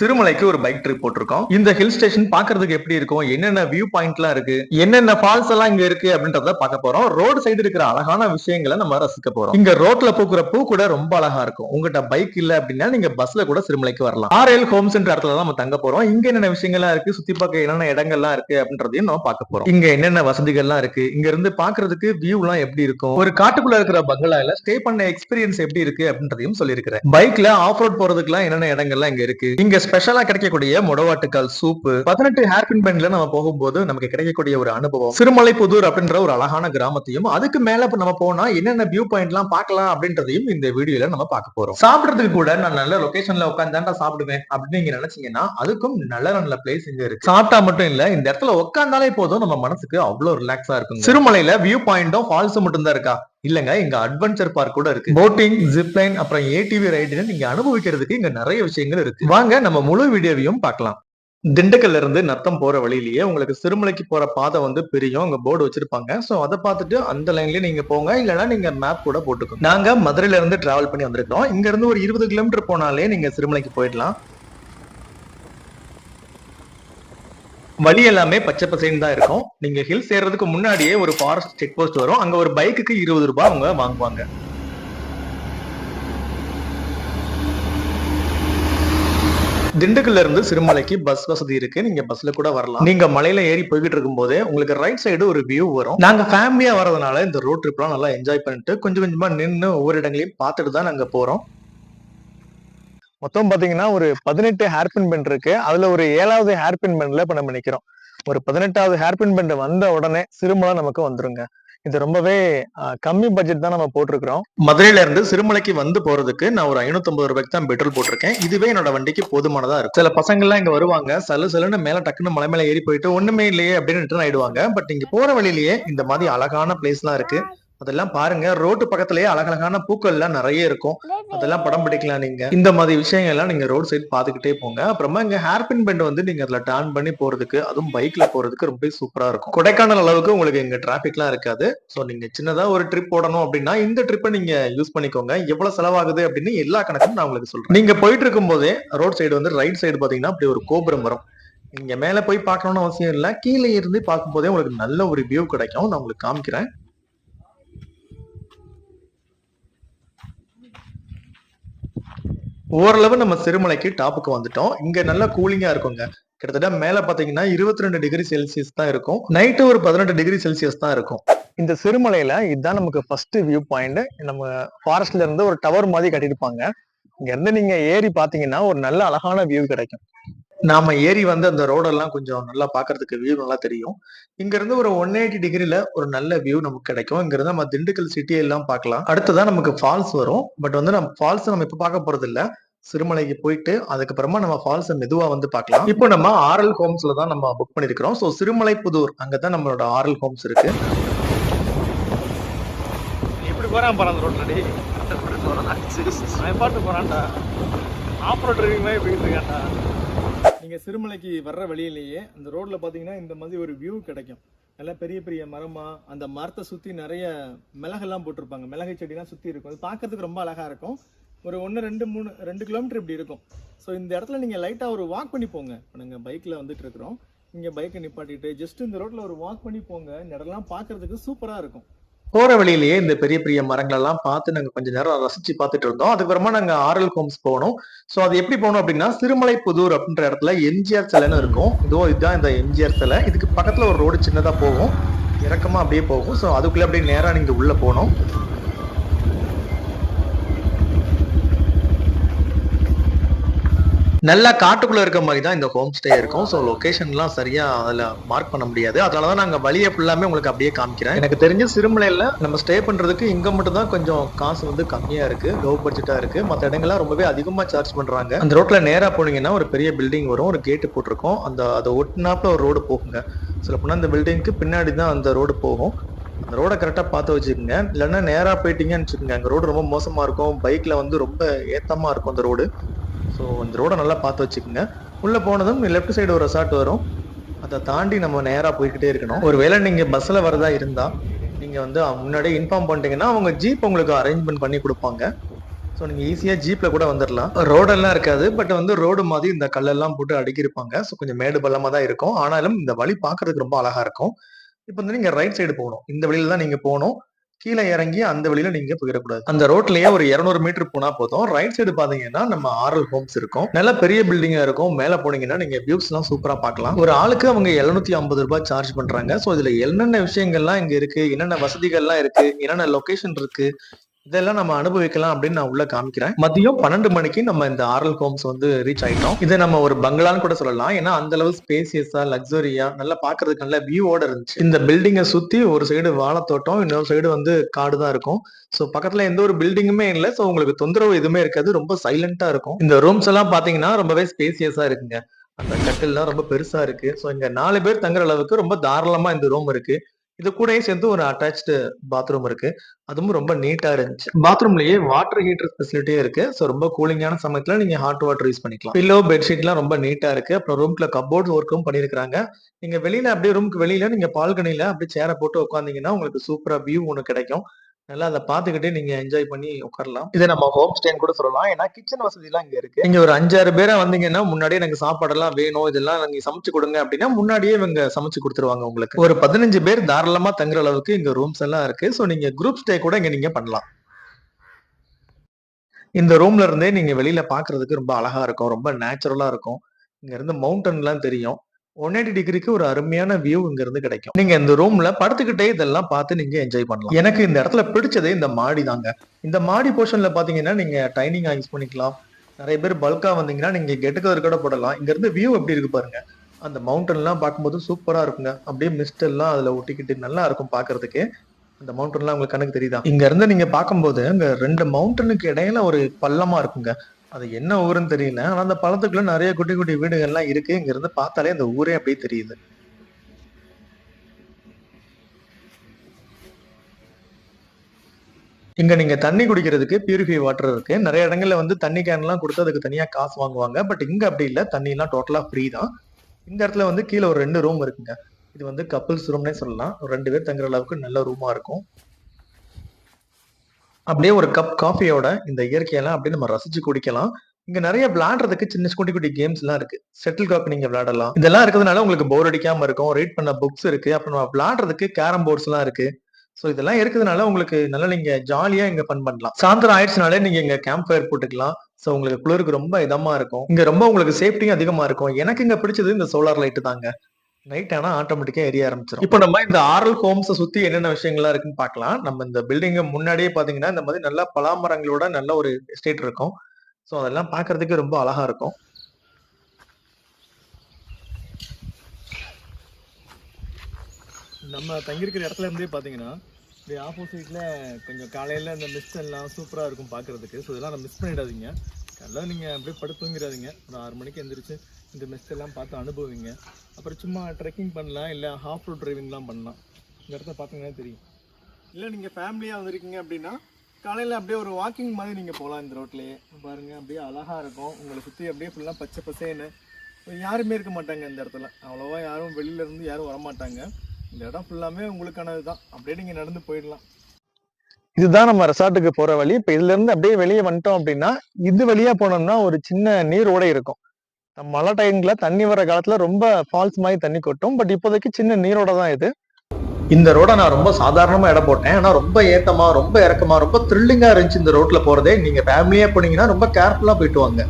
சிறுமலைக்கு ஒரு bike trip போட்டிருக்கோம். இந்த ஹில் ஸ்டேஷன் பாக்குறதுக்கு எப்படி இருக்கும்? என்னென்ன வியூ பாயிண்ட்லாம் இருக்கு? என்னென்ன ஃபால்ஸ் எல்லாம் இங்க இருக்கு? அப்படின்றத பார்க்க போறோம். ரோடு சைடு இருக்கிற அழகான விஷயங்களை நம்ம ரசிக்க போறோம். இங்க ரோட்ல பூக்குற பூ கூட ரொம்ப அழகா இருக்கும். உங்ககிட்ட பைக் இல்ல அப்படின்னா நீங்க பஸ்ல கூட சிறுமலைக்கு வரலாம். ஆர்எல் ஹோம்ஸ் என்ற இடத்துல தான் நம்ம தங்க போறோம். இங்க என்னென்ன விஷயங்கள்லாம் இருக்கு? சுத்தி பார்க்க என்னென்ன இடங்கள்லாம் இருக்கு? அப்படின்றதையும் நம்ம பார்க்க போறோம். இங்க என்னென்ன வசதிகள்லாம் இருக்கு? இங்க இருந்து பாக்குறதுக்கு வியூ எல்லாம் எப்படி இருக்கும்? ஒரு காட்டுக்குள்ள இருக்கிற பங்களால ஸ்டே பண்ண எக்ஸ்பீரியன்ஸ் எப்படி இருக்கு? அப்படின்றதையும் சொல்லியிருக்கிறேன். பைக்ல ஆஃப் ரோட் போறதுக்கு எல்லாம் என்னென்ன இடங்கள்லாம் இங்க இருக்கு? இங்க ஸ்பெஷலா கிடைக்கக்கூடிய முடவாட்டுக்கால் சூப்பு பதினெட்டு ஹேர்பின் பெண்ட்ல நம்ம போகும்போது நமக்கு கிடைக்கக்கூடிய ஒரு அனுபவம். சிறுமலை புதூர் அப்படின்ற ஒரு அழகான கிராமத்தையும் அதுக்கு மேல நம்ம போனா என்னென்ன வியூ பாயிண்ட் எல்லாம் பார்க்கலாம் அப்படின்றதையும் இந்த வீடியோல நம்ம பார்க்க போறோம். சாப்பிடுறதுக்கு கூட நான் நல்ல லொகேஷன்ல உட்காந்தாண்டா சாப்பிடுவேன் அப்படின்னு நீங்க நினைச்சீங்கன்னா அதுக்கும் நல்ல நல்ல பிளேஸ் இங்க இருக்கு. சாப்பிட்டா மட்டும் இல்ல இந்த இடத்துல உட்காந்தாலே போதும் நம்ம மனசுக்கு அவ்வளவு ரிலாக்ஸா இருக்கும் சிறுமலையில வியூ பாயிண்டும் ஃபால்ஸும் மட்டும் தான் இருக்கா? இல்லங்க இங்க அட்வென்ச்சர் பார்க் கூட இருக்கு. போட்டிங் ஜிப்லைன் அப்புறம் ஏடிவி ரைடுன்னு நீங்க அனுபவிக்கிறதுக்கு இங்க நிறைய விஷயங்கள் இருக்கு. வாங்க நம்ம முழு வீடியோவையும் பார்க்கலாம். திண்டுக்கல்ல இருந்து நத்தம் போற வழியிலேயே உங்களுக்கு சிறுமலைக்கு போற பாதை வந்து பிரியும். அங்க போர்டு வச்சிருப்பாங்க. சோ அதை பார்த்துட்டு அந்த லைன்லயே நீங்க போங்க. இல்லைன்னா நீங்க மேப் கூட போட்டுக்கோங்க. நாங்க மதுரையில இருந்து டிராவல் பண்ணி வந்திருக்கோம் இங்க இருந்து ஒரு இருபது கிலோமீட்டர் போனாலே நீங்க சிறுமலைக்கு போயிடலாம். வழி எல்லாமே பச்சை பசைன்னு தான் இருக்கும். நீங்க ஹில்ஸ் ஏறதுக்கு முன்னாடியே ஒரு ஃபாரஸ்ட் செக் போஸ்ட் வரும். அங்க ஒரு பைக்குக்கு இருபது ரூபாய் அவங்க வாங்குவாங்க. திண்டுக்கல்ல இருந்து சிறுமலைக்கு பஸ் வசதி இருக்கு. நீங்க பஸ்ல கூட வரலாம். நீங்க மலையில ஏறி போய்கிட்டு இருக்கும் போதே உங்களுக்கு ரைட் சைடு ஒரு வியூ வரும். நாங்க ஃபேமிலியா வரதுனால இந்த ரோட் ட்ரிப்லாம் நல்லா என்ஜாய் பண்ணிட்டு கொஞ்சம் கொஞ்சமா நின்று ஒவ்வொரு இடங்களையும் பார்த்துட்டு தான் நாங்க போறோம். மொத்தம் பாத்தீங்கன்னா ஒரு பதினெட்டு ஹேர்பின் பெண்ட் இருக்கு. அதுல ஒரு ஏழாவது ஹேர்பின் பெண்ட்ல இப்ப நம்ம நிக்கிறோம். ஒரு பதினெட்டாவது ஹேர்பின் பெண்ட் வந்த உடனே சிறுமலை நமக்கு வந்துருங்க. இது ரொம்பவே கம்மி பட்ஜெட் தான் நம்ம போட்டிருக்கிறோம். மதுரையில இருந்து சிறுமலைக்கு வந்து போறதுக்கு நான் ஒரு ஐநூத்தி ரூபாய்க்கு தான் பெட்ரோல் போட்டிருக்கேன். இதுவே என்னோட வண்டிக்கு போதுமானதா இருக்கும். சில பசங்க எல்லாம் இங்க வருவாங்க. சலு சலுன்னு மேல டக்குன்னு மலை மேல ஏறி போயிட்டு ஒண்ணுமே இல்லையே அப்படின்னு ரிட்டர்ன் ஆயிடுவாங்க. பட் இங்க போற வழியிலேயே இந்த மாதிரி அழகான பிளேஸ் எல்லாம் இருக்கு. அதெல்லாம் பாருங்க. ரோட்டு பக்கத்திலேயே அழகழகான பூக்கள் எல்லாம் நிறைய இருக்கும். அதெல்லாம் படம் பிடிக்கலாம் நீங்க. இந்த மாதிரி விஷயங்கள் எல்லாம் நீங்க ரோட் சைடு பாத்துக்கிட்டே போங்க. அப்புறமா இங்க ஹேர்பின் பெண்ட் வந்து நீங்க அதுல டர்ன் பண்ணி போறதுக்கு அதுவும் பைக்ல போறதுக்கு ரொம்ப சூப்பரா இருக்கும். கொடைக்கானல் அளவுக்கு உங்களுக்கு இங்க டிராபிக் எல்லாம் இருக்காது. சோ நீங்க சின்னதா ஒரு ட்ரிப் போடணும் அப்படின்னா இந்த ட்ரிப்பை நீங்க யூஸ் பண்ணிக்கோங்க. எவ்வளவு செலவாகுது அப்படின்னு எல்லா கணக்கும் நான் உங்களுக்கு சொல்றேன். நீங்க போயிட்டு இருக்கும் போதே ரோட் சைடு வந்து ரைட் சைடு பாத்தீங்கன்னா அப்படி ஒரு கோபுரம் வரும். நீங்க மேல போய் பார்க்கணும்னு அவசியம் இல்லை. கீழே இருந்து பார்க்கும்போதே உங்களுக்கு நல்ல ஒரு வியூ கிடைக்கும். நான் உங்களுக்கு காமிக்கிறேன். ஓரளவு நம்ம சிறுமலைக்கு டாப்புக்கு வந்துட்டோம். இங்க நல்லா கூலிங்கா இருக்குங்க. கிட்டத்தட்ட மேல பாத்தீங்கன்னா இருபத்தி ரெண்டு டிகிரி செல்சியஸ் தான் இருக்கும். நைட்டு ஒரு பதினெட்டு டிகிரி செல்சியஸ் தான் இருக்கும். இந்த சிறுமலையில இதுதான் நமக்கு ஃபர்ஸ்ட் வியூ பாயிண்ட் நம்ம ஃபாரஸ்ட்ல இருந்து ஒரு டவர் மாதிரி கட்டியிருப்பாங்க. இங்க இருந்து நீங்க ஏறி பாத்தீங்கன்னா ஒரு நல்ல அழகான வியூ கிடைக்கும். நாம ஏறி வந்து அந்த ரோடெல்லாம் கொஞ்சம் நல்லா பாக்குறதுக்கு வியூ நல்லா தெரியும். இங்க இருந்து ஒரு ஒன் எயிட்டி டிகிரில ஒரு நல்ல வியூ நமக்கு கிடைக்கும். இங்க இருந்து நம்ம திண்டுக்கல் சிட்டி எல்லாம் பார்க்கலாம். அடுத்ததான் நமக்கு ஃபால்ஸ் வரும். பட் வந்து நம்ம ஃபால்ஸ் நம்ம இப்ப பார்க்க போறது இல்ல சிறுமலைக்கு போயிட்டு அதுக்கப்புறமா நம்ம ஃபால்ஸ் மெதுவா வந்து பார்க்கலாம். இப்போ நம்ம ஆர்எல் ஹோம்ஸ்ல தான் நம்ம புக் பண்ணிருக்கிறோம் ஸோ சிறுமலை புதூர் அங்கதான் நம்மளோட ஆர்எல் ஹோம்ஸ் இருக்கு. எப்படி போறான் பாரு அந்த ரோட்ல பாட்டு போறான்டா. ஆஃப் ரோட் டிரைவிங் மாதிரி போயிட்டு இருக்கான்டா. நீங்கள் சிறுமலைக்கு வர்ற வழியிலேயே அந்த ரோட்டில் பார்த்தீங்கன்னா இந்த மாதிரி ஒரு வியூ கிடைக்கும். நல்லா பெரிய பெரிய மரமாக அந்த மரத்தை சுற்றி நிறைய மிளகெல்லாம் போட்டிருப்பாங்க. மிளகை செடிலாம் சுற்றி இருக்கும். அது பார்க்கிறதுக்கு ரொம்ப அழகாக இருக்கும். ஒரு ஒன்று ரெண்டு மூணு ரெண்டு கிலோமீட்டர் இப்படி இருக்கும். ஸோ இந்த இடத்துல நீங்கள் லைட்டாக ஒரு வாக் பண்ணி போங்க. இப்போ நாங்கள் பைக்கில் வந்துட்டு இருக்கிறோம். இங்க பைக்கை நிப்பாட்டிட்டு ஜஸ்ட் இந்த ரோட்டில் ஒரு வாக் பண்ணி போங்க. இந்த இடம்லாம் பார்க்குறதுக்கு சூப்பராக இருக்கும். போற வழியிலேயே இந்த பெரிய பெரிய மரங்கள் எல்லாம் பார்த்து நாங்க கொஞ்ச நேரம் ரசிச்சு பார்த்துட்டு இருந்தோம். அதுக்கப்புறமா நாங்க ஆர்எல் ஹோம்ஸ் போனோம். ஸோ அது எப்படி போனோம் அப்படின்னா சிறுமலை புதூர் அப்படின்ற இடத்துல எம்ஜிஆர் சிலைன்னு இருக்கும். இதோ இதுதான் இந்த எம்ஜிஆர் சிலை. இதுக்கு பக்கத்துல ஒரு ரோடு சின்னதா போகும். இறக்கமா அப்படியே போகும். ஸோ அதுக்குள்ளே அப்படியே நேராக நீங்கள் உள்ளே போனோம். நல்லா காட்டுக்குள்ள இருக்க மாதிரி தான் இந்த ஹோம் ஸ்டே இருக்கும். ஸோ லொகேஷன்லாம் சரியா அதுல மார்க் பண்ண முடியாது. அதனால தான் நாங்க வழியை ஃபுல்லாமே உங்களுக்கு அப்படியே காமிக்கிறேன். எனக்கு தெரிஞ்ச சிறுமலையில நம்ம ஸ்டே பண்றதுக்கு இங்க மட்டும் தான் கொஞ்சம் காசு வந்து கம்மியா இருக்கு. லோ பட்ஜெட்டா இருக்கு. மற்ற இடங்கள்லாம் ரொம்பவே அதிகமா சார்ஜ் பண்றாங்க. அந்த ரோட்ல நேரா போனீங்கன்னா ஒரு பெரிய பில்டிங் வரும். ஒரு கேட்டு போட்டிருக்கோம். அந்த அதை ஒட்டினாப்புல ஒரு ரோடு போகுங்க. சில போனா அந்த பில்டிங்க்கு பின்னாடி தான் அந்த ரோடு போகும். அந்த ரோடை கரெக்டாக பார்த்து வச்சுக்கோங்க. இல்லைன்னா நேராக போயிட்டீங்கன்னு வச்சுக்கோங்க. அங்கே ரோடு ரொம்ப மோசமாக இருக்கும். பைக்கில் வந்து ரொம்ப ஏத்தமாக இருக்கும் அந்த ரோடு ஸோ அந்த ரோடை நல்லா பார்த்து வச்சுக்கோங்க. உள்ளே போனதும் லெஃப்ட் சைடு ஒரு ரெசார்ட் வரும். அதை தாண்டி நம்ம நேராக போய்கிட்டே இருக்கணும். ஒரு வேளை நீங்கள் பஸ்ஸில் வரதா இருந்தால் நீங்கள் வந்து முன்னாடியே இன்ஃபார்ம் பண்ணிட்டீங்கன்னா அவங்க ஜீப் உங்களுக்கு அரேஞ்ச்மெண்ட் பண்ணி கொடுப்பாங்க. ஸோ நீங்கள் ஈஸியாக ஜீப்பில் கூட வந்துடலாம் ரோடெல்லாம் இருக்காது பட் வந்து ரோடு மாதிரி இந்த கல்லெல்லாம் போட்டு அடுக்கியிருப்பாங்க. ஸோ கொஞ்சம் மேடு பள்ளமாக தான் இருக்கும். ஆனாலும் இந்த வழி பார்க்கறதுக்கு ரொம்ப அழகாக இருக்கும். இப்போ வந்து நீங்கள் ரைட் சைடு போகணும். இந்த வழியில தான் நீங்கள் போகணும். கீழே இறங்கி அந்த வழியில நீங்க போயிடக்கூடாது. அந்த ரோட்லயே ஒரு 200 மீட்டர் போனா போதும். ரைட் சைடு பாத்தீங்கன்னா நம்ம ஆரல் ஹோம்ஸ் இருக்கும். நல்ல பெரிய பில்டிங்கா இருக்கும். மேல போனீங்கன்னா நீங்க வியூஸ் எல்லாம் சூப்பரா பாக்கலாம் ஒரு ஆளுக்கு அவங்க 750 ஐம்பது ரூபாய் சார்ஜ் பண்றாங்க. சோ இதுல என்னென்ன விஷயங்கள்லாம் இங்க இருக்கு? என்னென்ன வசதிகள்லாம் இருக்கு? என்னென்ன லொகேஷன் இருக்கு? இதெல்லாம் நம்ம அனுபவிக்கலாம் அப்படின்னு நான் உள்ள காமிக்கிறேன். மதியம் பன்னெண்டு மணிக்கு நம்ம இந்த ஆரல் ஹோம்ஸ் வந்து ரீச் ஆயிட்டோம். இதை நம்ம ஒரு பங்களான்னு கூட சொல்லலாம். ஏன்னா அந்த அளவு ஸ்பேசியஸா லக்ஸரியா நல்லா பாக்குறதுக்கு நல்ல வியூவோட இருந்துச்சு. இந்த பில்டிங்கை சுத்தி ஒரு சைடு வாழைத்தோட்டம் இன்னொரு சைடு வந்து காடு தான் இருக்கும். சோ பக்கத்துல எந்த ஒரு பில்டிங்குமே இல்லை. சோ உங்களுக்கு தொந்தரவு எதுவுமே இருக்காது. ரொம்ப சைலண்டா இருக்கும். இந்த ரூம்ஸ் எல்லாம் பாத்தீங்கன்னா ரொம்பவே ஸ்பேசியஸா இருக்குங்க. அந்த கட்டில்லாம் ரொம்ப பெருசா இருக்கு. சோ இங்க நாலு பேர் தங்குற அளவுக்கு ரொம்ப தாராளமா இந்த ரூம் இருக்கு. இது கூடயே சேர்ந்து ஒரு அட்டாச்சு பாத்ரூம் இருக்கு. அதுவும் ரொம்ப நீட்டா இருந்துச்சு. பாத்ரூம்லயே வாட்டர் ஹீட்டர் ஃபெசிலிட்டியே இருக்கு. ஸோ ரொம்ப கூலிங்கான சமயத்துல நீங்க ஹாட் வாட்டர் யூஸ் பண்ணிக்கலாம். பில்லோ பெட்ஷீட்லாம் ரொம்ப நீட்டா இருக்கு. அப்புறம் ரூம்ல கபோர்ட் ஒர்க்கும் பண்ணிருக்காங்க நீங்க வெளியில அப்படியே ரூமுக்கு வெளியில நீங்க பால்கனில அப்படியே சேரை போட்டு உட்காந்தீங்கன்னா உங்களுக்கு சூப்பரா வியூ ஒன்று கிடைக்கும். நல்லா அதை பார்த்துக்கிட்டே நீங்க என்ஜாய் பண்ணி உட்காரலாம் இதை நம்ம ஹோம் ஸ்டேன்னு கூட சொல்லலாம். ஏன்னா கிச்சன் வசதி எல்லாம் இங்க இருக்கு. நீங்க ஒரு அஞ்சாறு பேரா வந்தீங்கன்னா முன்னாடியே எனக்கு சாப்பாடெல்லாம் வேணும் இதெல்லாம் நீங்க சமைச்சு கொடுங்க அப்படின்னா முன்னாடியே இவங்க சமைச்சு கொடுத்துருவாங்க உங்களுக்கு. ஒரு பதினஞ்சு பேர் தாராளமா தங்குற அளவுக்கு இங்க ரூம்ஸ் எல்லாம் இருக்கு. ஸோ நீங்க குரூப் ஸ்டே கூட இங்க நீங்க பண்ணலாம். இந்த ரூம்ல இருந்தே நீங்க வெளியில பாக்குறதுக்கு ரொம்ப அழகா இருக்கும். ரொம்ப நேச்சுரலா இருக்கும். இங்க இருந்து மவுண்டன் எல்லாம் தெரியும். ஒன் எயிட்டி டிகிரிக்கு ஒரு அருமையான வியூ இங்க இருந்து கிடைக்கும். நீங்க இந்த ரூம்ல படுத்துக்கிட்டே இதெல்லாம் பார்த்து நீங்க என்ஜாய் பண்ணலாம். எனக்கு இந்த இடத்துல பிடிச்சதே இந்த மாடி தாங்க. இந்த மாடி போர்ஷன்ல பாத்தீங்கன்னா நீங்க டைனிங் யூஸ் பண்ணிக்கலாம். நிறைய பேர் பல்கா வந்தீங்கன்னா நீங்க கெட்டுக்கவர் கூட போடலாம். இங்க இருந்து வியூ எப்படி இருக்கு பாருங்க. அந்த மவுண்டன் எல்லாம் பார்க்கும்போது சூப்பரா இருக்குங்க. அப்படியே மிஸ்ட் எல்லாம் அதுல ஒட்டிக்கிட்டு நல்லா இருக்கும் பாக்குறதுக்கு அந்த மவுண்டன்லாம் உங்களுக்கு கணக்கு தெரியுதா? இங்க இருந்து நீங்க பார்க்கும்போது அங்க ரெண்டு மவுண்டனுக்கு இடையில ஒரு பள்ளமா இருக்குங்க. அது என்ன ஊருன்னு தெரியல. ஆனா அந்த பழத்துக்குள்ள நிறைய குட்டி குட்டி வீடுகள்லாம் இருக்கு இங்க இருந்து பார்த்தாலே அந்த ஊரே அப்படியே தெரியுது. இங்க நீங்க தண்ணி குடிக்கிறதுக்கு பியூரிஃபை வாட்டர் இருக்கு. நிறைய இடங்கள்ல வந்து தண்ணி கேன் எல்லாம் கொடுத்து அதுக்கு தனியா காசு வாங்குவாங்க. பட் இங்க அப்படி இல்ல. தண்ணி எல்லாம் டோட்டலா ஃப்ரீ தான். இந்த இடத்துல வந்து கீழே ஒரு ரெண்டு ரூம் இருக்குங்க. இது வந்து கப்புள்ஸ் ரூம்னே சொல்லலாம். ஒரு ரெண்டு பேர் தங்குற அளவுக்கு நல்ல ரூமா இருக்கும். அப்படியே ஒரு கப் காஃபியோட இந்த இயற்கையெல்லாம் அப்படியே நம்ம ரசிச்சு குடிக்கலாம். இங்க நிறைய விளையாடுறதுக்கு சின்ன குட்டி குட்டி கேம்ஸ் எல்லாம் இருக்கு. செட்டில் காக் நீங்க விளையாடலாம். இதெல்லாம் இருக்கிறதுனால உங்களுக்கு போர் அடிக்காம இருக்கும். ரீட் பண்ண புக்ஸ் இருக்கு. அப்புறம் விளையாடுறதுக்கு கேரம் போர்ட்ஸ் எல்லாம் இருக்கு. சோ இதெல்லாம் இருக்கிறதுனால உங்களுக்கு நல்லா நீங்க ஜாலியா இங்க ஃபன் பண்ணலாம். சாயந்தரம் ஆயிடுச்சுனாலே நீங்க இங்க கேம்ப் ஃபயர் போட்டுக்கலாம். சோ உங்களுக்கு குளிருக்கு ரொம்ப இதமா இருக்கும். இங்க ரொம்ப உங்களுக்கு சேஃப்டியும் அதிகமா இருக்கும். எனக்கு இங்க பிடிச்சது இந்த சோலார் லைட் தாங்க. நைட் ஆனா ஆட்டோமேட்டிக்கா எரிய ஆரம்பிச்சிடும் இப்போ நம்ம இந்த ஆரல் ஹோம்ஸ் சுத்தி என்னென்ன விஷயங்கள்லாம் இருக்குன்னு பார்க்கலாம். நம்ம இந்த பில்டிங் முன்னாடியே பாத்தீங்கன்னா இந்த மாதிரி நல்ல பலாமரங்களோட நல்ல ஒரு எஸ்டேட் இருக்கும். சோ அதெல்லாம் பார்க்கிறதுக்கு ரொம்ப அழகா இருக்கும். நம்ம தங்கியிருக்கிற இடத்துல இருந்தே பார்த்தீங்கன்னா இப்படி ஆப்போசிட்ல கொஞ்சம் காலையில் இந்த மிஸ்ட் எல்லாம் சூப்பராக இருக்கும் பார்க்கறதுக்கு. ஸோ இதெல்லாம் மிஸ் பண்ணிடாதீங்க. காலைல நீங்கள் அப்படியே படுத்து தூங்கிடாதீங்க. ஒரு ஆறு மணிக்கு எந்திரிச்சு இந்த மிஸ்ட் எல்லாம் பார்த்து அனுபவிங்க. அப்புறம் சும்மா ட்ரெக்கிங் பண்ணலாம் இல்லை ஹாஃப் ரோட் டிரைவிங்லாம் பண்ணலாம். இந்த இடத்த பார்த்தீங்கன்னா தெரியும். இல்லை நீங்கள் ஃபேமிலியாக வந்திருக்கீங்க அப்படின்னா காலையில் அப்படியே ஒரு வாக்கிங் மாதிரி நீங்கள் போகலாம் இந்த ரோட்லேயே பாருங்கள் அப்படியே அழகாக இருக்கும். உங்களை சுற்றி அப்படியே ஃபுல்லாக பச்சை பசேன்னு. யாருமே இருக்க மாட்டாங்க இந்த இடத்துல. அவ்வளோவா யாரும் வெளியில இருந்து யாரும் வரமாட்டாங்க. இந்த இடம் ஃபுல்லாமே உங்களுக்கானது தான். அப்படியே நீங்கள் நடந்து போயிடலாம். இதுதான் நம்ம ரெசார்ட்டுக்கு போற வழி. இப்ப இதுல இருந்து அப்படியே வெளியே வந்துட்டோம் அப்படின்னா இது வழியா போனோம்னா ஒரு சின்ன நீரோடை இருக்கும். மழை டைம்ல தண்ணி வர காலத்துல ரொம்ப ஃபால்ஸ் மாதிரி தண்ணி கொட்டும். பட் இப்போதைக்கு சின்ன நீரோட தான் இது. இந்த ரோட நான் ரொம்ப சாதாரணமா இடம் போட்டேன். ஆனா ரொம்ப ஏத்தமா ரொம்ப இறக்கமா ரொம்ப த்ரில்லிங்கா இருந்துச்சு இந்த ரோட்ல போறதே. நீங்க ஃபேமிலியா போனீங்கன்னா ரொம்ப கேர்ஃபுல்லா போயிட்டு வாங்க.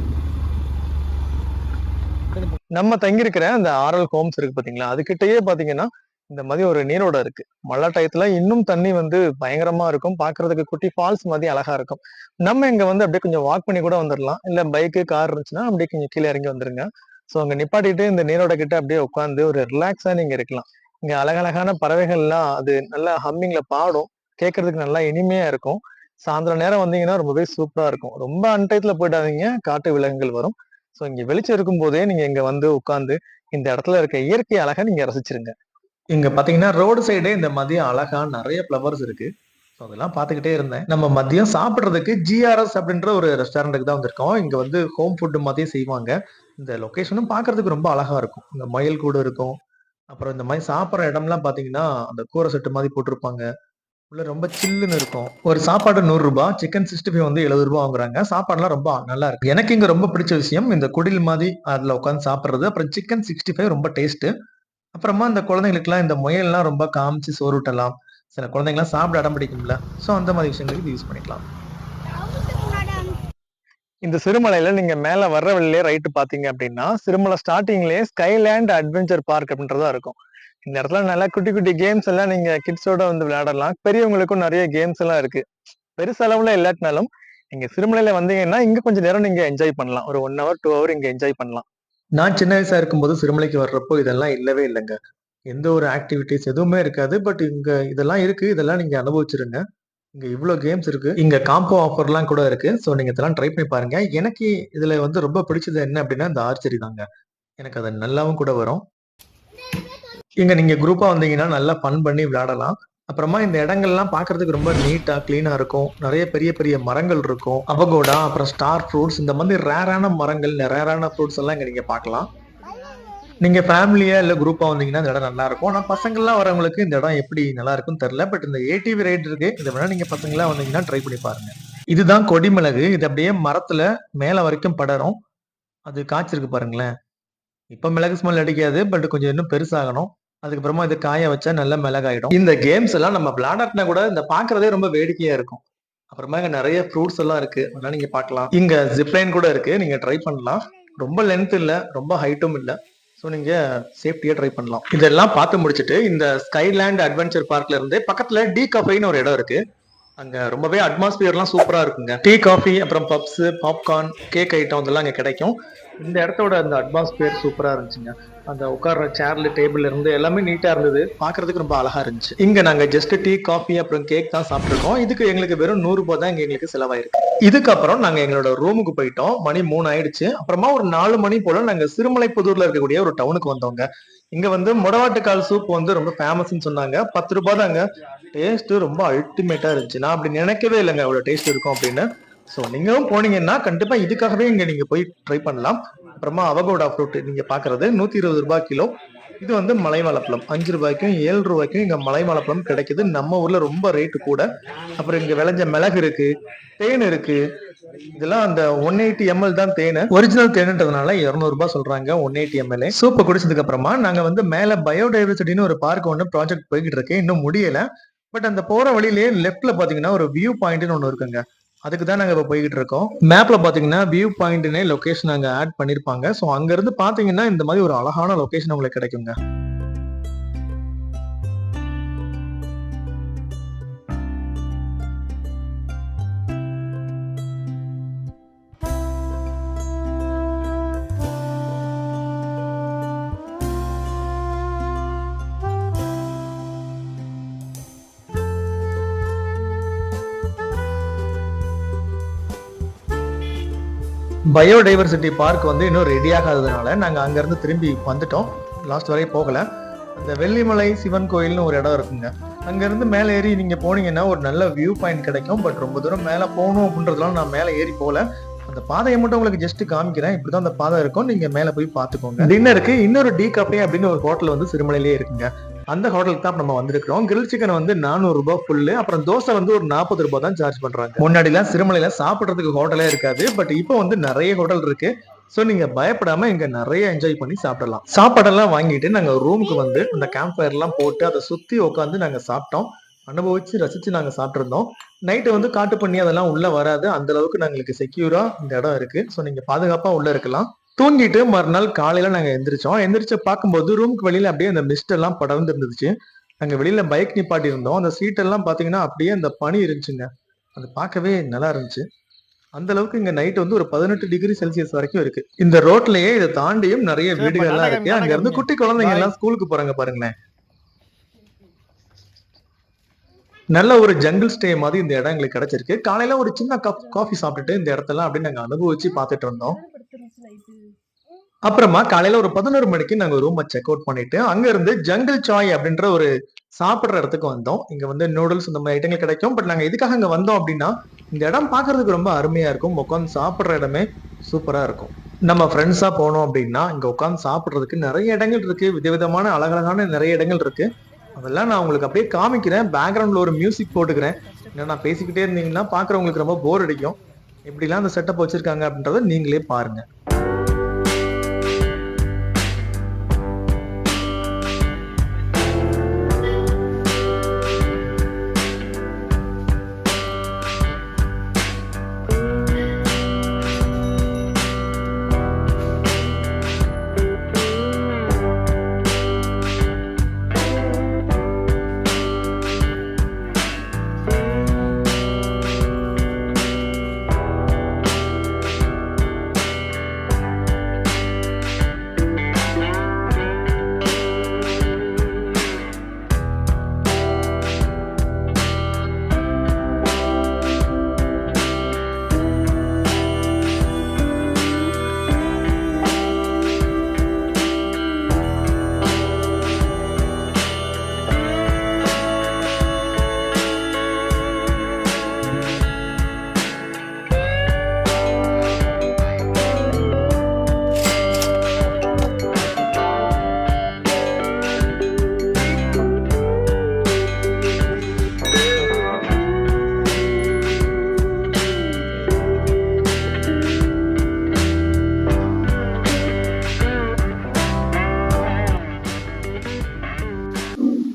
நம்ம தங்கியிருக்கிற அந்த ஆரல் ஹோம்ஸ் இருக்கு பாத்தீங்களா? அதுகிட்டயே பாத்தீங்கன்னா இந்த மாதிரி ஒரு நீரோட இருக்கு. மழை டயத்துல இன்னும் தண்ணி வந்து பயங்கரமா இருக்கும். பாக்குறதுக்கு குட்டி ஃபால்ஸ் மாதிரி அழகா இருக்கும். நம்ம இங்க வந்து அப்படியே கொஞ்சம் வாக் பண்ணி கூட வந்துடலாம் இல்ல பைக்கு கார் இருந்துச்சுன்னா அப்படியே கொஞ்சம் கீழே இறங்கி வந்துருங்க. சோ அங்க நிப்பாட்டிட்டு இந்த நீரோட கிட்ட அப்படியே உட்காந்து ஒரு ரிலாக்ஸா நீங்க இருக்கலாம். இங்க அழகழகான பறவைகள்லாம் அது நல்லா ஹம்மிங்ல பாடும். கேட்கறதுக்கு நல்லா இனிமையா இருக்கும். சாயந்தரம் நேரம் வந்தீங்கன்னா ரொம்பவே சூப்பரா இருக்கும். ரொம்ப அன்டயத்துல போயிடாதீங்க. காட்டு விலங்குகள் வரும். சோ இங்க வெளிச்சம் இருக்கும் போதே நீங்க இங்க வந்து உட்காந்து இந்த இடத்துல இருக்க இயற்கை அழகை நீங்க ரசிச்சிருங்க. இங்க பாத்தீங்கன்னா ரோடு சைடே இந்த மதியம் அழகா நிறைய ஃப்ளவர்ஸ் இருக்கு. ஸோ அதெல்லாம் பார்த்துக்கிட்டே இருந்தேன். நம்ம மதியம் சாப்பிட்றதுக்கு ஜிஆர்எஸ் அப்படின்ற ஒரு ரெஸ்டாரண்ட்டுக்கு தான் வந்திருக்கோம். இங்க வந்து ஹோம் ஃபுட்டு மாதிரியே செய்வாங்க. இந்த லொக்கேஷனும் பார்க்கறதுக்கு ரொம்ப அழகா இருக்கும். இந்த மயில் கூடு இருக்கும். அப்புறம் இந்த மாதிரி சாப்பிட்ற இடம்லாம் பாத்தீங்கன்னா அந்த கூரை செட்டு மாதிரி போட்டிருப்பாங்க. உள்ள ரொம்ப சில்லுன்னு இருக்கும். ஒரு சாப்பாடு நூறு ரூபாய் சிக்கன் சிக்ஸ்டி ஃபைவ் வந்து எழுபது ரூபாய் வாங்குறாங்க. சாப்பாடுலாம் ரொம்ப நல்லா இருக்கு. எனக்கு இங்க ரொம்ப பிடிச்ச விஷயம் இந்த குடில் மாதிரி அதுல உட்காந்து சாப்பிடுறது. அப்புறம் சிக்கன் சிக்ஸ்டி ஃபைவ் ரொம்ப டேஸ்ட்டு அப்புறமா இந்த குழந்தைங்களுக்குலாம் இந்த முயல்லாம் ரொம்ப காமிச்சு சோறு ஊட்டலாம் சில குழந்தைங்கலாம் சாப்பிட அடம் பிடிக்கும்ல. ஸோ அந்த மாதிரி விஷயங்களுக்கு இது யூஸ் பண்ணிக்கலாம். இந்த சிறுமலையில நீங்க மேல வர்ற வழியிலே ரைட்டு பாத்தீங்க அப்படின்னா சிறுமலை ஸ்டார்டிங்லயே ஸ்கைலேண்ட் அட்வென்ச்சர் பார்க் அப்படின்றதா இருக்கும். இந்த இடத்துல நல்லா குட்டி குட்டி கேம்ஸ் எல்லாம் நீங்க கிட்ஸோட வந்து விளையாடலாம். பெரியவங்களுக்கும் நிறைய கேம்ஸ் எல்லாம் இருக்கு. பெருசளவுல இல்லாட்டினாலும் நீங்க சிறுமலையில வந்தீங்கன்னா இங்க கொஞ்சம் நேரம் நீங்க என்ஜாய் பண்ணலாம். ஒரு ஒன் ஹவர் டூ ஹவர் இங்க என்ஜாய் பண்ணலாம். நான் சின்ன வயசா இருக்கும்போது சிறுமலைக்கு வர்றப்போ இதெல்லாம் இல்லவே இல்லைங்க. எந்த ஒரு ஆக்டிவிட்டிஸ் எதுவுமே இருக்காது. பட் இங்க இதெல்லாம் இருக்கு. இதெல்லாம் நீங்க அனுபவிச்சிருங்க. இங்க இவ்வளவு கேம்ஸ் இருக்கு. இங்க காம்போ ஆஃபர்லாம் கூட இருக்கு. ஸோ நீங்க இதெல்லாம் ட்ரை பண்ணி பாருங்க. எனக்கு இதுல வந்து ரொம்ப பிடிச்சது என்ன அப்படின்னா இந்த ஆர்ச்சரி தாங்க. எனக்கு அது நல்லாவும் கூட வரும். இங்க நீங்க குரூப்பா வந்தீங்கன்னா நல்லா ஃபன் பண்ணி விளையாடலாம். அப்புறமா இந்த இடங்கள்லாம் பார்க்கறதுக்கு ரொம்ப நீட்டா கிளீனா இருக்கும். நிறைய பெரிய பெரிய மரங்கள் இருக்கும். அவகோடா அப்புறம் ஸ்டார் ஃப்ரூட்ஸ் இந்த மாதிரி ரேரான மரங்கள் ரேரான ஃப்ரூட்ஸ் எல்லாம் இங்க நீங்க பார்க்கலாம். நீங்க ஃபேமிலியா இல்ல குரூப்பா வந்தீங்கன்னா இந்த இடம் நல்லா இருக்கும். ஆனா பசங்கள்லாம் வரவங்களுக்கு இந்த இடம் எப்படி நல்லா இருக்கும்னு தெரியல. பட் இந்த ஏடிவி ரைட் இருக்கு. இதை வேணா நீங்க பசங்களா வந்தீங்கன்னா ட்ரை பண்ணி பாருங்க. இதுதான் கொடிமிளகு. இது அப்படியே மரத்துல மேல வரைக்கும் படரும். அது காய்ச்சிருக்கு பாருங்களேன். இப்ப மிளகு ஸ்மெல் அடிக்காது. பட் கொஞ்சம் இன்னும் பெருசாகணும். அதுக்கப்புறமா இது காய வச்சா நல்ல மிளகாயிடும். இந்த கேம்ஸ் எல்லாம் நம்ம விளையாடாட்டினா கூட இந்த பாக்குறதே ரொம்ப வேடிக்கையா இருக்கும். அப்புறமா இங்க நிறைய ஃப்ரூட்ஸ் எல்லாம் இருக்கு. அதெல்லாம் நீங்க பார்க்கலாம். இங்க ஜிப்லைன் கூட இருக்கு. நீங்க ட்ரை பண்ணலாம். ரொம்ப லென்த் இல்ல ரொம்ப ஹைட்டும் இல்ல. ஸோ நீங்க சேஃப்டியா ட்ரை பண்ணலாம். இதெல்லாம் பார்த்து முடிச்சுட்டு இந்த ஸ்கைலேண்ட் அட்வென்ச்சர் பார்க்ல இருந்து பக்கத்துல டீ காஃபின்னு ஒரு இடம் இருக்கு. அங்க ரொம்பவே அட்மாஸ்பியர்லாம் சூப்பரா இருக்குங்க. டீ காஃபி அப்புறம் பப்ஸ் பாப்கார்ன் கேக் ஐட்டம் இதெல்லாம் அங்க கிடைக்கும். இந்த இடத்தோட அந்த அட்மாஸ்பியர் சூப்பரா இருந்துச்சுங்க. அந்த உட்கார்ற சேர்ல டேபிள்ல இருந்து எல்லாமே நீட்டா இருந்தது. பாக்குறதுக்கு ரொம்ப அழகா இருந்துச்சு. இங்க நாங்க ஜஸ்ட் டீ காஃபி அப்புறம் கேக் தான் சாப்பிட்டுருக்கோம். இதுக்கு எங்களுக்கு வெறும் நூறு ரூபாய் தான் இங்க எங்களுக்கு செலவாயிருக்கு. இதுக்கப்புறம் நாங்க எங்களோட ரூமுக்கு போயிட்டோம். மணி மூணு ஆயிடுச்சு. அப்புறமா ஒரு நாலு மணி போல நாங்க சிறுமலைப்புதூர்ல இருக்கக்கூடிய ஒரு டவுனுக்கு வந்தோங்க. இங்க வந்து முடவாட்டுக்கால் சூப் வந்து ரொம்ப ஃபேமஸ்ன்னு சொன்னாங்க. பத்து ரூபாய் தாங்க டேஸ்ட் ரொம்ப அல்டிமேட்டா இருந்துச்சு. நான் அப்படி நினைக்கவே இல்லைங்க. அவ்வளவு டேஸ்ட் இருக்கும் அப்படின்னு. ஸோ நீங்களும் போனீங்கன்னா கண்டிப்பா இதுக்காகவே இங்க நீங்க போய் ட்ரை பண்ணலாம். அப்புறமா அவகோடா ஃப்ரூட் நீங்க பாக்குறது நூத்தி இருபது ரூபாய் கிலோ. இது வந்து மலை வாழைப்பழம் அஞ்சு ரூபாய்க்கும் ஏழு ரூபாய்க்கும் இங்க மலை வாழைப்பழம் கிடைக்குது. நம்ம ஊர்ல ரொம்ப ரேட்டு கூட. அப்புறம் இங்க விளைஞ்ச மிளகு இருக்கு தேன் இருக்கு. இதெல்லாம் அந்த ஒன் எயிட்டி எம்எல் தான் தேன். ஒரிஜினல் தேனுன்றதுனால இரநூறுபா சொல்கிறாங்க சொல்றாங்க ஒன் எயிட்டி எம்எல் சூப்பை குடிச்சதுக்கு அப்புறமா நாங்க வந்து மேல பயோடைவர்சிட்டின்னு ஒரு பார்க் ஒன்று ப்ராஜெக்ட் போய்கிட்டு இருக்கு. இன்னும் முடியல. பட் அந்த போற வழியிலேயே லெஃப்ட்ல பாத்தீங்கன்னா ஒரு வியூ பாயிண்ட்னு ஒன்று இருக்குங்க. அதுக்கு தான் நாங்க இப்ப போய்கிட்டு இருக்கோம். மேப்ல பாத்தீங்கன்னா வியூ பாயிண்ட்னே லொகேஷன் அங்க ஆட் பண்ணிருப்பாங்க. சோ அங்க இருந்து பாத்தீங்கன்னா இந்த மாதிரி ஒரு அழகான லொகேஷன் உங்களுக்கு கிடைக்குங்க. பயோடைவர்சிட்டி பார்க் வந்து இன்னும் ரெடி ஆகாததுனால நாங்கள் அங்கேருந்து திரும்பி வந்துட்டோம். லாஸ்ட் வரை போகலை. அந்த வெள்ளிமலை சிவன் கோயில்னு ஒரு இடம் இருக்குங்க. அங்கேருந்து மேலே ஏறி நீங்கள் போனீங்கன்னா ஒரு நல்ல வியூ பாயிண்ட் கிடைக்கும். பட் ரொம்ப தூரம் மேலே போகணும் அப்படின்றதுலாம் நான் மேலே ஏறி போகல. அந்த பாதையை மட்டும் உங்களுக்கு ஜஸ்ட் காமிக்கிறேன். இப்படி தான் அந்த பாதை இருக்கும். நீங்கள் மேலே போய் பார்த்துக்கோங்க. டின்னருக்கு இன்னொரு டீ கஃபே அப்படின்னு ஒரு ஹோட்டல் வந்து சிறுமலையிலே இருக்குங்க. அந்த ஹோட்டலுக்கு தான் நம்ம வந்திருக்கிறோம். கிரில் சிக்கன் வந்து நானூறு ரூபாய் ஃபுல்லு அப்புறம் தோசை வந்து ஒரு நாற்பது ரூபாய் தான் சார்ஜ் பண்றாங்க. முன்னாடிலாம் சிறுமலையில சாப்பிட்றதுக்கு ஹோட்டலே இருக்காது. பட் இப்போ வந்து நிறைய ஹோட்டல் இருக்கு. ஸோ நீங்க பயப்படாம இங்க நிறைய என்ஜாய் பண்ணி சாப்பிடலாம். சாப்பாடெல்லாம் வாங்கிட்டு நாங்க ரூமுக்கு வந்து அந்த கேம்ப் ஃபயர்லாம் போட்டு அதை சுத்தி உட்காந்து நாங்க சாப்பிட்டோம். அனுபவிச்சு ரசிச்சு நாங்க சாப்பிட்ருந்தோம் நைட்டு வந்து காட்டு பண்ணி அதெல்லாம் உள்ள வராது. அந்த அளவுக்கு நாங்களுக்கு செக்யூரா இந்த இடம் இருக்கு. ஸோ நீங்க பாதுகாப்பா உள்ள இருக்கலாம். தூங்கிட்டு மறுநாள் காலையில நாங்க எந்திரிச்சோம். எந்திரிச்சு பார்க்கும்போது ரூமுக்கு வெளியில அப்படியே அந்த மிஸ்ட் எல்லாம் படர்ந்து இருந்துச்சு நாங்க வெளியில பைக் நிப்பாட்டி இருந்தோம் அந்த சீட் எல்லாம் பாத்தீங்கன்னா அப்படியே அந்த பனி இருந்துச்சுங்க. அது பார்க்கவே நல்லா இருந்துச்சு. அந்த அளவுக்கு இங்க நைட் வந்து ஒரு பதினெட்டு டிகிரி செல்சியஸ் வரைக்கும் இருக்கு. இந்த ரோட்லயே இதை தாண்டியும் நிறைய சரி, வீடுகள் எல்லாம் பண்ணாத, இருக்கு அங்க இருந்து. குட்டி குழந்தைங்க எல்லாம் ஸ்கூலுக்கு போறாங்க பாருங்களேன். நல்ல ஒரு ஜங்கிள் ஸ்டே மாதிரி இந்த இடம் எங்களுக்கு கிடைச்சிருக்கு. காலையில ஒரு சின்ன கப் காஃபி சாப்பிட்டுட்டு இந்த இடத்தெல்லாம் அப்படியே நாங்க அனுபவிச்சு பார்த்துட்டு இருந்தோம். அப்புறமா காலையில ஒரு பதினோரு மணிக்கு நாங்க ரூமை செக் அவுட் பண்ணிட்டு அங்க இருந்து ஜங்கிள் சாய் அப்படின்ற ஒரு சாப்பிடுற இடத்துக்கு வந்தோம். இங்க வந்து நூடுல்ஸ் இந்த மாதிரி ஐட்டங்கள் கிடைக்கும். பட் நாங்க எதுக்காக அங்க வந்தோம் அப்படின்னா இந்த இடம் பாக்குறதுக்கு ரொம்ப அருமையா இருக்கும். உட்காந்து சாப்பிடுற இடமே சூப்பரா இருக்கும். நம்ம ஃப்ரெண்ட்ஸா போனோம் அப்படின்னா இங்க உட்காந்து சாப்பிடுறதுக்கு நிறைய இடங்கள் இருக்கு. விதவிதமான அழகழகான நிறைய இடங்கள் இருக்கு. அதெல்லாம் நான் உங்களுக்கு அப்படியே காமிக்கிறேன். பேக்ரவுண்ட்ல ஒரு மியூசிக் போட்டுக்கிறேன். ஏன்னா நான் பேசிக்கிட்டே இருந்தீங்கன்னா பாக்குறவங்களுக்கு ரொம்ப போர் அடிக்கும். எப்படிலாம் அந்த செட்டப் வச்சிருக்காங்க அப்படின்றத நீங்களே பாருங்க.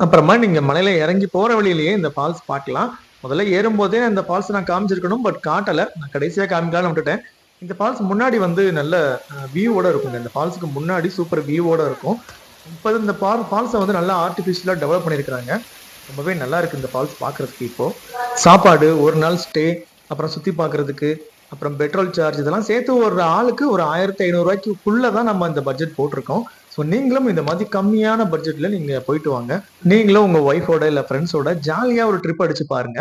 அப்புறமா நீங்க மலையில இறங்கி போற வழியிலேயே இந்த ஃபால்ஸ் பார்க்கலாம். முதல்ல ஏறும்போதே இந்த ஃபால்ஸ் நான் காமிச்சிருக்கணும் பட் காட்டல. நான் கடைசியா காமிக்கலாம்னு விட்டுட்டேன். இந்த ஃபால்ஸ் முன்னாடி வந்து நல்ல வியூவோட இருக்குங்க இந்த ஃபால்ஸுக்கு முன்னாடி சூப்பர் வியூவோட இருக்கும். இப்போ இந்த ஃபால்ஸை வந்து நல்லா ஆர்டிஃபிஷியலாக டெவலப் பண்ணியிருக்கிறாங்க. ரொம்பவே நல்லா இருக்கு இந்த ஃபால்ஸ் பார்க்கறதுக்கு இப்போ. சாப்பாடு ஒரு நாள் ஸ்டே அப்புறம் சுத்தி பார்க்கறதுக்கு அப்புறம் பெட்ரோல் சார்ஜ் இதெல்லாம் சேர்த்து ஒரு ஆளுக்கு ஒரு ஆயிரத்தி ஐநூறுரூவாய்க்குள்ளே தான் நம்ம இந்த பட்ஜெட் போட்டிருக்கோம். ஸோ நீங்களும் இந்த மாதிரி கம்மியான பட்ஜெட்ல நீங்க போயிட்டு வாங்க. நீங்களும் உங்க ஒய்ஃபோட இல்ல ஃப்ரெண்ட்ஸோட ஜாலியா ஒரு ட்ரிப் அடிச்சு பாருங்க.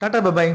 டாடா பபாய்